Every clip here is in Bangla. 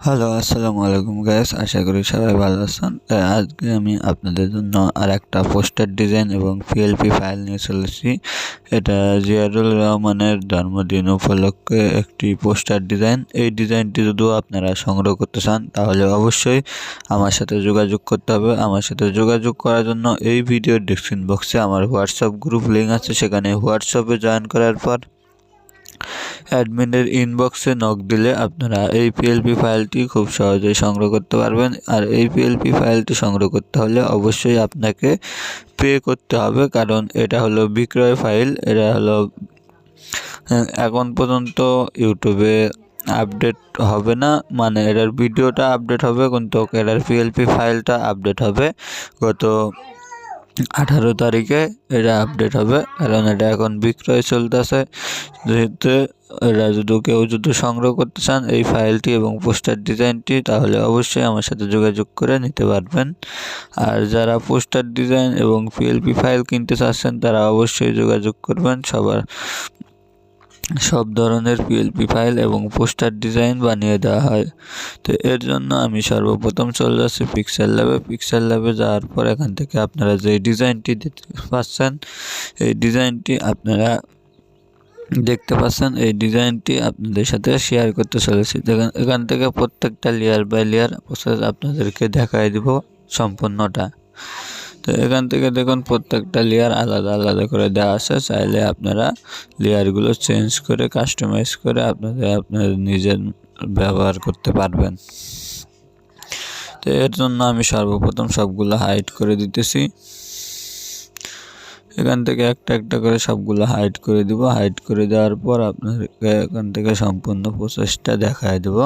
হ্যালো আসসালামু আলাইকুম গ্যাস আশা করি সবাই ভালো আছেন আজকে আমি আপনাদের জন্য আর একটা পোস্টার ডিজাইন এবং পিএলপি ফাইল নিয়ে চলেছি এটা জিয়ারুল রহমানের জন্মদিন উপলক্ষে একটি পোস্টার ডিজাইন এই ডিজাইনটি যদিও আপনারা সংগ্রহ করতে চান তাহলে অবশ্যই আমার সাথে যোগাযোগ করতে হবে আমার সাথে যোগাযোগ করার জন্য এই ভিডিও ডিসক্রিপশন বক্সে আমার হোয়াটসঅ্যাপ গ্রুপ লিঙ্ক আছে সেখানে হোয়াটসঅ্যাপে জয়েন করার পর অ্যাডমিনের ইনবক্সে নক দিলে আপনারা এই পিএলপি ফাইলটি খুব সহজেই সংগ্রহ করতে পারবেন। আর এই পিএলপি ফাইলটি সংগ্রহ করতে হলে অবশ্যই আপনাকে পে করতে হবে, কারণ এটা হলো বিক্রয় ফাইল এটা হলো এখন পর্যন্ত ইউটিউবে আপডেট হবে না। মানে এটার ভিডিওটা আপডেট হবে, কিন্তু এটার পিএলপি ফাইলটা আপডেট হবে। গত আঠারো তারিখে এটা আপডেট হবে। কারণ এটা এখন বিক্রয় চলতেছে। যেহেতু এটা যদি কেউ যদি সংগ্রহ করতে চান এই ফাইলটি এবং পোস্টার ডিজাইনটি, তাহলে অবশ্যই আমার সাথে যোগাযোগ করে নিতে পারবেন। আর যারা পোস্টার ডিজাইন এবং পিএলপি ফাইল কিনতে চাচ্ছেন, তারা অবশ্যই যোগাযোগ করবেন। সবার সব ধরনের পিএলপি ফাইল এবং পোস্টার ডিজাইন বানিয়ে দেওয়া হয়। তো এর জন্য আমি সর্বপ্রথম চলে যাচ্ছি পিক্সেল ল্যাবে পিক্সেল ল্যাবে যাওয়ার পর এখান থেকে আপনারা যে ডিজাইনটি দেখতে পাচ্ছেন, এই ডিজাইনটি আপনারা দেখতে পাচ্ছেন। এই ডিজাইনটি আপনাদের সাথে শেয়ার করতে চলেছি। এখান থেকে প্রত্যেকটা লেয়ার বাই লেয়ার প্রসেস আপনাদেরকে দেখাই দিব সম্পূর্ণটা। তো এখান থেকে দেখুন প্রত্যেকটা লেয়ার আলাদা আলাদা করে দেওয়া আছে। চাইলে আপনারা লেয়ারগুলো চেঞ্জ করে কাস্টমাইজ করে আপনাদের আপনাদের নিজের ব্যবহার করতে পারবেন। তো এর জন্য আমি সর্বপ্রথম সবগুলো হাইড করে দিতেছি। এখান থেকে একটা একটা করে সবগুলো হাইড করে দিব। হাইড করে দেওয়ার পর আপনাদেরকে এখান থেকে সম্পূর্ণ প্রসেসটা দেখায় দেব।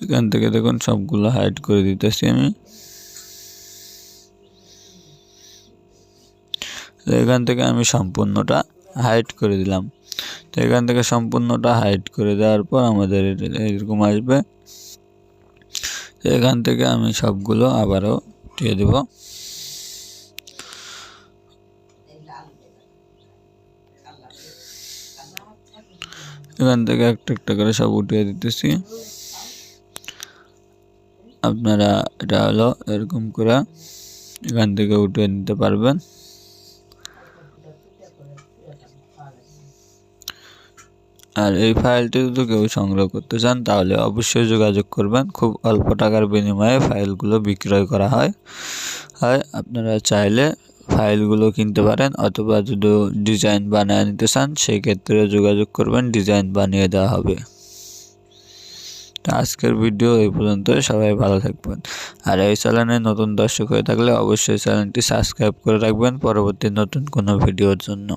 এখান থেকে দেখুন সবগুলো হাইড করে দিতেছি আমি। এখান থেকে আমি সম্পূর্ণটা হাইড করে দিলাম। তো এখান থেকে সম্পূর্ণটা হাইড করে দেওয়ার পর আমাদের এরকম আসবে। তো এখান থেকে আমি সবগুলো আবারও দিয়ে দেব। এখান থেকে একটা একটা করে সব উঠিয়ে দিতেছি। আপনারা এটা হলো এরকম করে এখান থেকে উঠিয়ে নিতে পারবেন। আর এই ফাইলটি যদি কেউ সংগ্রহ করতে চান, তাহলে অবশ্যই যোগাযোগ করবেন। খুব অল্প টাকার বিনিময়ে ফাইলগুলো বিক্রয় করা হয়। হয় আপনারা চাইলে ফাইলগুলো কিনতে পারেন অথবা যদি ডিজাইন বানিয়ে নিতে চান সেই ক্ষেত্রে যোগাযোগ করবেন, ডিজাইন বানিয়ে দেওয়া হবে। আজকের ভিডিও এই পর্যন্ত সবাই ভালো থাকবেন। আর এই চ্যানেলে নতুন দর্শক হয়ে থাকলে অবশ্যই চ্যানেলটি সাবস্ক্রাইব করে রাখবেন পরবর্তী নতুন কোনো ভিডিওর জন্য।